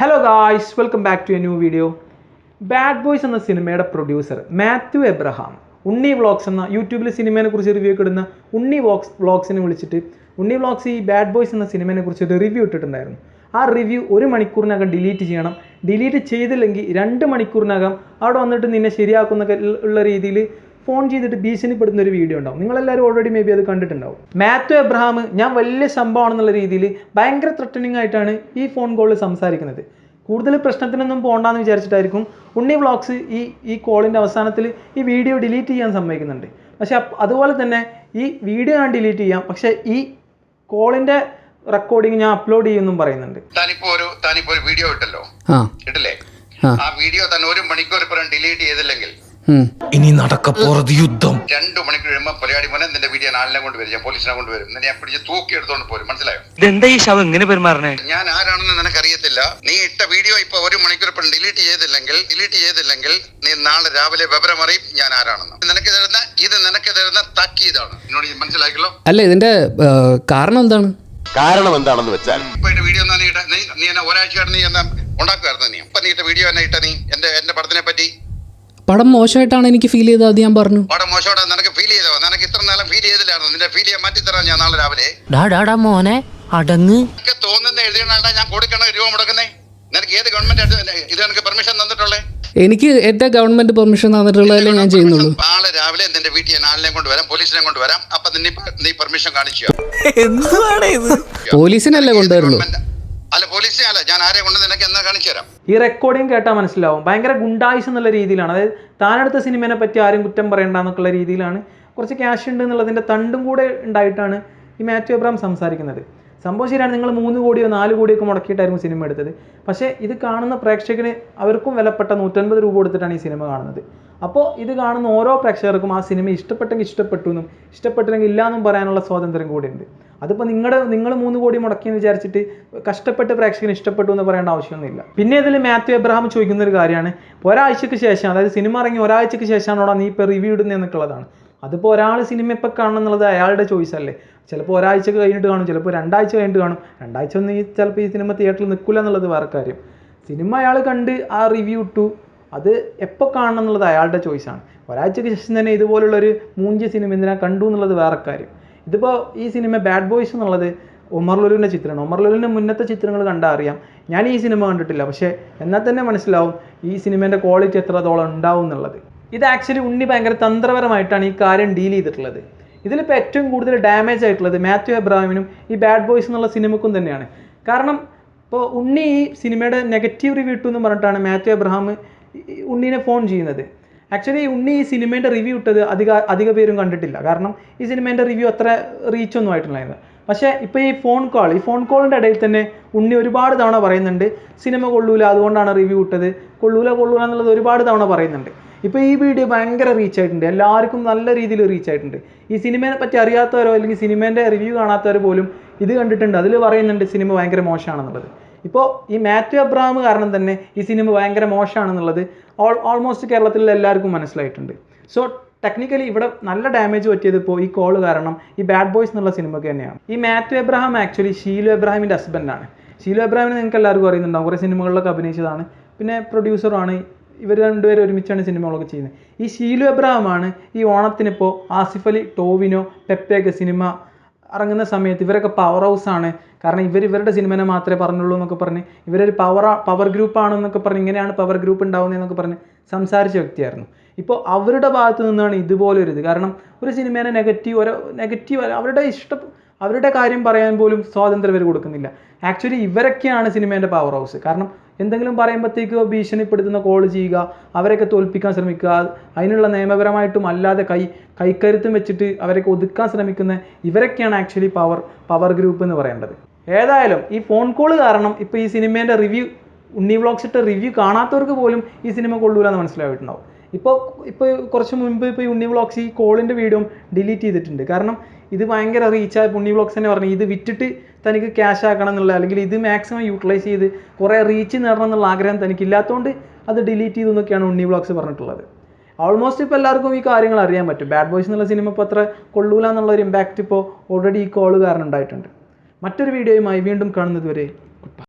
Hello guys welcome back to a new video bad boys എന്ന സിനിമയുടെ producer Mathew Abraham Unni vlogs എന്ന യൂട്യൂബിൽ സിനിമയെ കുറിച്ച് റിവ്യൂ ഒക്കെ ഇടുന്ന ഉണ്ണി വോക്സ് വ്ളോഗ്സിനെ വിളിച്ചിട്ട് ഉണ്ണി വ്ളോഗ്സ് ഈ ബാഡ് ബോയ്സ് എന്ന സിനിമയെ കുറിച്ച് ഒരു റിവ്യൂ ഇട്ടിട്ടുണ്ടായിരുന്നു. ആ റിവ്യൂ ഒരു മണിക്കൂറിനകം ഡിലീറ്റ് ചെയ്യണം. ഡിലീറ്റ് ചെയ്തില്ലെങ്കിൽ രണ്ട് മണിക്കൂറിനകം അവിടെ വന്നിട്ട് നിന്നെ ശരിയാക്കുന്ന ഉള്ള രീതിയിൽ ഫോൺ ചെയ്തിട്ട് ഭീഷണിപ്പെടുത്തുന്ന ഒരു വീഡിയോ ഉണ്ടാവും. നിങ്ങളെല്ലാവരും ഓൾറെഡി മേ ബി അത് കണ്ടിട്ടുണ്ടാവും. മാത്യു എബ്രഹാം ഞാൻ വലിയ സംഭവമാണെന്നുള്ള രീതിയിൽ ഭയങ്കര ത്രട്ടനിങ് ആയിട്ടാണ് ഈ ഫോൺ കോളിൽ സംസാരിക്കുന്നത്. കൂടുതൽ പ്രശ്നത്തിനൊന്നും പോകണ്ടെന്ന് വിചാരിച്ചിട്ടായിരിക്കും ഉണ്ണി വ്ളോഗ്സ് ഈ ഈ കോളിന്റെ അവസാനത്തിൽ ഈ വീഡിയോ ഡിലീറ്റ് ചെയ്യാൻ സമ്മതിക്കുന്നുണ്ട്. പക്ഷേ അതുപോലെ തന്നെ ഈ വീഡിയോ ഞാൻ ഡിലീറ്റ് ചെയ്യാം. പക്ഷേ ഈ കോളിന്റെ റെക്കോർഡിങ് ഞാൻ അപ്ലോഡ് ചെയ്യുമെന്നും പറയുന്നുണ്ട്. താനിപ്പോ ഒരു താനിപ്പോ ഒരു വീഡിയോ ഇട്ടല്ലോ. ആ. ഇട്ടില്ലേ? ആ. വീഡിയോ തന്നെ ഒരു മണിക്കൂർ ഇപ്പുറം ഡിലീറ്റ് ചെയ്തില്ലെങ്കിൽ. ഇനി നടക്ക നടക്കപ്പോറത് യുദ്ധം. രണ്ടു മണിക്ക് കഴിയുമ്പോ പൊലയാടി മോനെ നിന്റെ വീഡിയോ ഞാൻ ആളിനെ കൊണ്ടുവരും. ഞാൻ പോലീസിനെ കൊണ്ടുവരും. നിന്നെ ഞാൻ പിടിച്ച് തൂക്കി എടുത്തോണ്ട് പോരും. മനസ്സിലായോ? ഇതെന്താ ഈ ശവം? ഇങ്ങനെ പെരുമാറണേ? ഞാൻ ആരാണെന്ന് നിനക്കറിയത്തില്ല. നീ ഇട്ട വീഡിയോ ഇപ്പൊ ഒരു മണിക്കൂർ ഇപ്പം ഡിലീറ്റ് ചെയ്തില്ലെങ്കിൽ ഡിലീറ്റ് ചെയ്തില്ലെങ്കിൽ നീ നാളെ രാവിലെ വിവരം അറിയും ഞാൻ ആരാണെന്ന്. നിനക്ക് തരുന്ന ഇത് നിനക്ക് തരുന്ന താക്കീതാണ് എന്നോട് മനസ്സിലാക്കിയല്ലോ അല്ല ഇതിന്റെ കാരണം എന്താണ്? കാരണം എന്താണെന്ന് വെച്ചാൽ ഇപ്പൊ വീഡിയോ നീ നീ എന്നാ ഒരാഴ്ചയാണ് നീ എന്നാ ഉണ്ടാക്കുമായിരുന്നു നീ? ഇപ്പൊ നീ ഇട്ട വീഡിയോ എന്നെ ഇട്ട നീ? എന്റെ എന്റെ പടത്തിനെ പറ്റി? പടം മോശമായിട്ടാണ് എനിക്ക് ഫീൽ ചെയ്തത് അത് ഞാൻ പറഞ്ഞു. പടം മോശോടെ നിനക്ക് ഫീൽ ചെയ്തോ നിനക്ക് ഇത്ര നാളെ ഫീൽ ചെയ്തില്ലായിരുന്നു. നിന്റെ ഫീൽ ചെയ്യാൻ മാറ്റി തരാം ഞാൻ നാളെ രാവിലെ. ഡാടാ മോനെ അടങ്ങ്. നിനക്ക് തോന്നുന്ന എഴുതിയണ ഞാൻ കൊടുക്കണ? രൂപ മുടക്കുന്നേ. നിനക്ക് ഏത് ഗവൺമെന്റ് ഇത് നിനക്ക് പെർമിഷൻ തന്നിട്ടുള്ളേ? എനിക്ക് എന്റെ ഗവൺമെന്റ് പെർമിഷൻ തന്നിട്ടുള്ളതല്ലേ ഞാൻ ചെയ്യുന്നുള്ളൂ. നാളെ രാവിലെ നിന്റെ വീട്ടിൽ ഞാൻ ആളിനെ കൊണ്ടുവരാം പോലീസിനെ കൊണ്ടുവരാം അപ്പൊ നീ പെർമിഷൻ കാണിച്ചു പോലീസിനല്ലേ കൊണ്ടുവരുള്ളൂ. അല്ല ആരെ കൊണ്ട് നിനക്ക് എന്നാ കാണിച്ചു ഈ റെക്കോർഡിങ് കേട്ടാൽ മനസ്സിലാവും. ഭയങ്കര ഗുണ്ടായിസ് എന്നുള്ള രീതിയിലാണ്. അതായത് താനെടുത്ത സിനിമയെ പറ്റി ആരും കുറ്റം പറയണ്ട എന്നൊക്കെയുള്ള രീതിയിലാണ്. കുറച്ച് ക്യാഷ് ഉണ്ട് എന്നുള്ളതിന്റെ തണ്ടും കൂടെ ഉണ്ടായിട്ടാണ് ഈ മാത്യു എബ്രാം സംസാരിക്കുന്നത്. സംഭവം ശരിയാണ്. നിങ്ങൾ മൂന്ന് കോടിയോ നാല് കോടിയോ ഒക്കെ മുടക്കിയിട്ടായിരുന്നു സിനിമ എടുത്തത്. പക്ഷേ ഇത് കാണുന്ന പ്രേക്ഷകന് അവർക്കും വിലപ്പെട്ട നൂറ്റൻപത് രൂപ കൊടുത്തിട്ടാണ് ഈ സിനിമ കാണുന്നത്. അപ്പോൾ ഇത് കാണുന്ന ഓരോ പ്രേക്ഷകർക്കും ആ സിനിമ ഇഷ്ടപ്പെട്ടെങ്കിൽ ഇഷ്ടപ്പെട്ടു എന്നും ഇഷ്ടപ്പെട്ടില്ലെങ്കിൽ ഇല്ല എന്നും പറയാനുള്ള സ്വാതന്ത്ര്യം കൂടിയുണ്ട്. അതിപ്പോൾ നിങ്ങളുടെ നിങ്ങൾ മൂന്ന് കോടി മുടക്കിയെന്ന് വിചാരിച്ചിട്ട് കഷ്ടപ്പെട്ട് പ്രേക്ഷകന് ഇഷ്ടപ്പെട്ടു എന്ന് പറയേണ്ട ആവശ്യമൊന്നുമില്ല. പിന്നെ ഇതിൽ മാത്യു എബ്രഹാം ചോദിക്കുന്ന ഒരു കാര്യമാണ് ഒരാഴ്ചയ്ക്ക് ശേഷം അതായത് സിനിമ ഇറങ്ങി ഒരാഴ്ചക്ക് ശേഷമാണോടാ നീ ഇപ്പോൾ റിവ്യൂ ഇടുന്നതെന്നൊക്കെയുള്ളതാണ് അതിപ്പോൾ ഒരാൾ സിനിമ ഇപ്പോൾ കാണണം എന്നുള്ളത് അയാളുടെ ചോയ്സ് അല്ലേ? ചിലപ്പോൾ ഒരാഴ്ച കഴിഞ്ഞിട്ട് കാണും ചിലപ്പോൾ രണ്ടാഴ്ച കഴിഞ്ഞിട്ട് കാണും. രണ്ടാഴ്ച ഒന്നും ഈ ചിലപ്പോൾ ഈ സിനിമ തിയേറ്ററിൽ നിൽക്കില്ല എന്നുള്ളത് വേറെ കാര്യം. സിനിമ അയാൾ കണ്ട് ആ റിവ്യൂ ഇട്ടു. അത് എപ്പോൾ കാണണം എന്നുള്ളത് അയാളുടെ ചോയ്സാണ് ഒരാഴ്ചയ്ക്ക് ശേഷം തന്നെ ഇതുപോലുള്ളൊരു മൂഞ്ചി സിനിമ എന്തിനാ കണ്ടു എന്നുള്ളത് വേറെ കാര്യം. ഇതിപ്പോൾ ഈ സിനിമ ബാഡ് ബോയ്സ് എന്നുള്ളത് ഒമർ ലുലുവിന്റെ ചിത്രമാണ്. ഒമർ ലുലുവിന്റെ മുന്നത്തെ ചിത്രങ്ങൾ കണ്ടാൽ അറിയാം. ഞാൻ ഈ സിനിമ കണ്ടിട്ടില്ല. പക്ഷേ എന്നാൽ തന്നെ മനസ്സിലാവും ഈ സിനിമേന്റെ ക്വാളിറ്റി എത്രത്തോളം ഉണ്ടാവും എന്നുള്ളത്. ഇത് ആക്ച്വലി ഉണ്ണി ഭയങ്കര തന്ത്രപരമായിട്ടാണ് ഈ കാര്യം ഡീൽ ചെയ്തിട്ടുള്ളത്. ഇതിലിപ്പോൾ ഏറ്റവും കൂടുതൽ ഡാമേജ് ആയിട്ടുള്ളത് മാത്യു എബ്രാഹിമിനും ഈ ബാഡ് ബോയ്സ് എന്നുള്ള സിനിമക്കും തന്നെയാണ്. കാരണം ഇപ്പോൾ ഉണ്ണി ഈ സിനിമയുടെ നെഗറ്റീവ് റിവ്യൂ ഇട്ടു എന്ന് പറഞ്ഞിട്ടാണ് മാത്യു എബ്രഹാം ഉണ്ണീനെ ഫോൺ ചെയ്യുന്നത്. ആക്ച്വലി ഉണ്ണി ഈ സിനിമേന്റെ റിവ്യൂ ഇട്ടത് അധിക അധിക പേരും കണ്ടിട്ടില്ല. കാരണം ഈ സിനിമേന്റെ റിവ്യൂ അത്ര റീച്ചൊന്നും ആയിട്ടുണ്ടായിരുന്നു പക്ഷേ ഇപ്പോൾ ഈ ഫോൺ കോൾ ഈ ഫോൺ കോളിന്റെ ഇടയിൽ തന്നെ ഉണ്ണി ഒരുപാട് തവണ പറയുന്നുണ്ട് സിനിമ കൊള്ളൂല അതുകൊണ്ടാണ് റിവ്യൂ ഇട്ടത്. കൊള്ളൂല കൊള്ളൂല എന്നുള്ളത് ഒരുപാട് തവണ പറയുന്നുണ്ട്. ഇപ്പോൾ ഈ വീഡിയോ ഭയങ്കര റീച്ച് ആയിട്ടുണ്ട്. എല്ലാവർക്കും നല്ല രീതിയിൽ റീച്ച് ആയിട്ടുണ്ട്. ഈ സിനിമയെ പറ്റി അറിയാത്തവരോ അല്ലെങ്കിൽ സിനിമേന്റെ റിവ്യൂ കാണാത്തവർ പോലും ഇത് കണ്ടിട്ടുണ്ട്. അതിൽ പറയുന്നുണ്ട് സിനിമ ഭയങ്കര മോശമാണെന്നുള്ളത് ഇപ്പോൾ ഈ മാത്യു അബ്രഹാം കാരണം തന്നെ ഈ സിനിമ ഭയങ്കര മോശമാണെന്നുള്ളത് ഓൾ ഓൾമോസ്റ്റ് കേരളത്തിലെ എല്ലാവർക്കും മനസ്സിലായിട്ടുണ്ട്. സോ ടെക്നിക്കലി ഇവിടെ നല്ല ഡാമേജ് പറ്റിയത് ഇപ്പോൾ ഈ കോൾ കാരണം ഈ ബാഡ് ബോയ്സ് എന്നുള്ള സിനിമയ്ക്ക് തന്നെയാണ്. ഈ മാത്യു എബ്രഹാം ആക്ച്വലി ഷീലു എബ്രഹാമിന്റെ ഹസ്ബൻഡാണ് ഷീലു എബ്രഹാമിന് നിങ്ങൾക്ക് എല്ലാവർക്കും അറിയുന്നുണ്ടാവും. കുറേ സിനിമകളിലൊക്കെ അഭിനയിച്ചതാണ്. പിന്നെ പ്രൊഡ്യൂസറുമാണ് ഇവർ രണ്ടുപേരും ഒരുമിച്ചാണ് സിനിമകളൊക്കെ ചെയ്യുന്നത്. ഈ ഷീലു എബ്രഹാമാണ് ഈ ഓണത്തിനിപ്പോൾ ആസിഫ് അലി ടോവിനോ പെപ്പയൊക്കെ സിനിമ ഇറങ്ങുന്ന സമയത്ത് ഇവരൊക്കെ പവർ ഹൗസ് ആണ്. കാരണം ഇവർ ഇവരുടെ സിനിമനെ മാത്രമേ പറഞ്ഞുള്ളൂ എന്നൊക്കെ പറഞ്ഞ് ഇവരൊരു പവർ പവർ ഗ്രൂപ്പ് ആണെന്നൊക്കെ പറഞ്ഞ് ഇങ്ങനെയാണ് പവർ ഗ്രൂപ്പ് ഉണ്ടാവുന്നതെന്നൊക്കെ പറഞ്ഞ് സംസാരിച്ച വ്യക്തിയായിരുന്നു. ഇപ്പോൾ അവരുടെ ഭാഗത്ത് നിന്നാണ് ഇതുപോലൊരു ഇത്. കാരണം ഒരു സിനിമേനെ നെഗറ്റീവ് ഒരു നെഗറ്റീവ് അവരുടെ ഇഷ്ടം അവരുടെ കാര്യം പറയാൻ പോലും സ്വാതന്ത്ര്യം ഇവർ കൊടുക്കുന്നില്ല. ആക്ച്വലി ഇവരൊക്കെയാണ് സിനിമേന്റെ പവർ ഹൗസ് കാരണം എന്തെങ്കിലും പറയുമ്പോഴത്തേക്ക് ഭീഷണിപ്പെടുത്തുന്ന കോൾ ചെയ്യുക അവരെയൊക്കെ തോൽപ്പിക്കാൻ ശ്രമിക്കുക അതിനുള്ള നിയമപരമായിട്ടും അല്ലാതെ കൈ കൈക്കരുത്തും വെച്ചിട്ട് അവരൊക്കെ ഒതുക്കാൻ ശ്രമിക്കുന്ന ഇവരൊക്കെയാണ് ആക്ച്വലി പവർ പവർ ഗ്രൂപ്പ് എന്ന് പറയേണ്ടത്. ഏതായാലും ഈ ഫോൺ കോൾ കാരണം ഇപ്പോൾ ഈ സിനിമേന്റെ റിവ്യൂ ഉണ്ണി വ്ളോഗ്സ് ഇട്ട റിവ്യൂ കാണാത്തവർക്ക് പോലും ഈ സിനിമ കൊള്ളൂലെന്ന് മനസ്സിലായിട്ടുണ്ടാവും. ഇപ്പോൾ ഇപ്പോൾ കുറച്ച് മുൻപ് ഇപ്പോൾ ഉണ്ണി വ്ളോഗ്സ് ഈ കോളിന്റെ വീഡിയോ ഡിലീറ്റ് ചെയ്തിട്ടുണ്ട്. കാരണം ഇത് ഭയങ്കര റീച്ചായ ഉണ്ണി വ്ളോഗ്സ് തന്നെ പറഞ്ഞു ഇത് വിറ്റിട്ട് തനിക്ക് ക്യാഷ് ആക്കണം എന്നുള്ള അല്ലെങ്കിൽ ഇത് മാക്സിമം യൂട്ടിലൈസ് ചെയ്ത് കുറേ റീച്ച് നേടണം എന്നുള്ള ആഗ്രഹം തനിക്കില്ലാത്തതുകൊണ്ട് അത് ഡിലീറ്റ് ചെയ്തു എന്നൊക്കെയാണ് ഉണ്ണി വ്ളോഗ്സ് പറഞ്ഞിട്ടുള്ളത്. ഓൾമോസ്റ്റ് ഇപ്പോൾ എല്ലാവർക്കും ഈ കാര്യങ്ങൾ അറിയാൻ പറ്റും. ബാഡ് ബോയ്സ് എന്നുള്ള സിനിമ ഇപ്പോൾ അത്ര കൊള്ളൂല എന്നുള്ള ഒരു ഇമ്പാക്റ്റ് ഇപ്പോൾ ഓൾറെഡി ഈ കോൾ കാരണം ഉണ്ടായിട്ടുണ്ട്. മറ്റൊരു വീഡിയോയുമായി വീണ്ടും കാണുന്നത് വരെ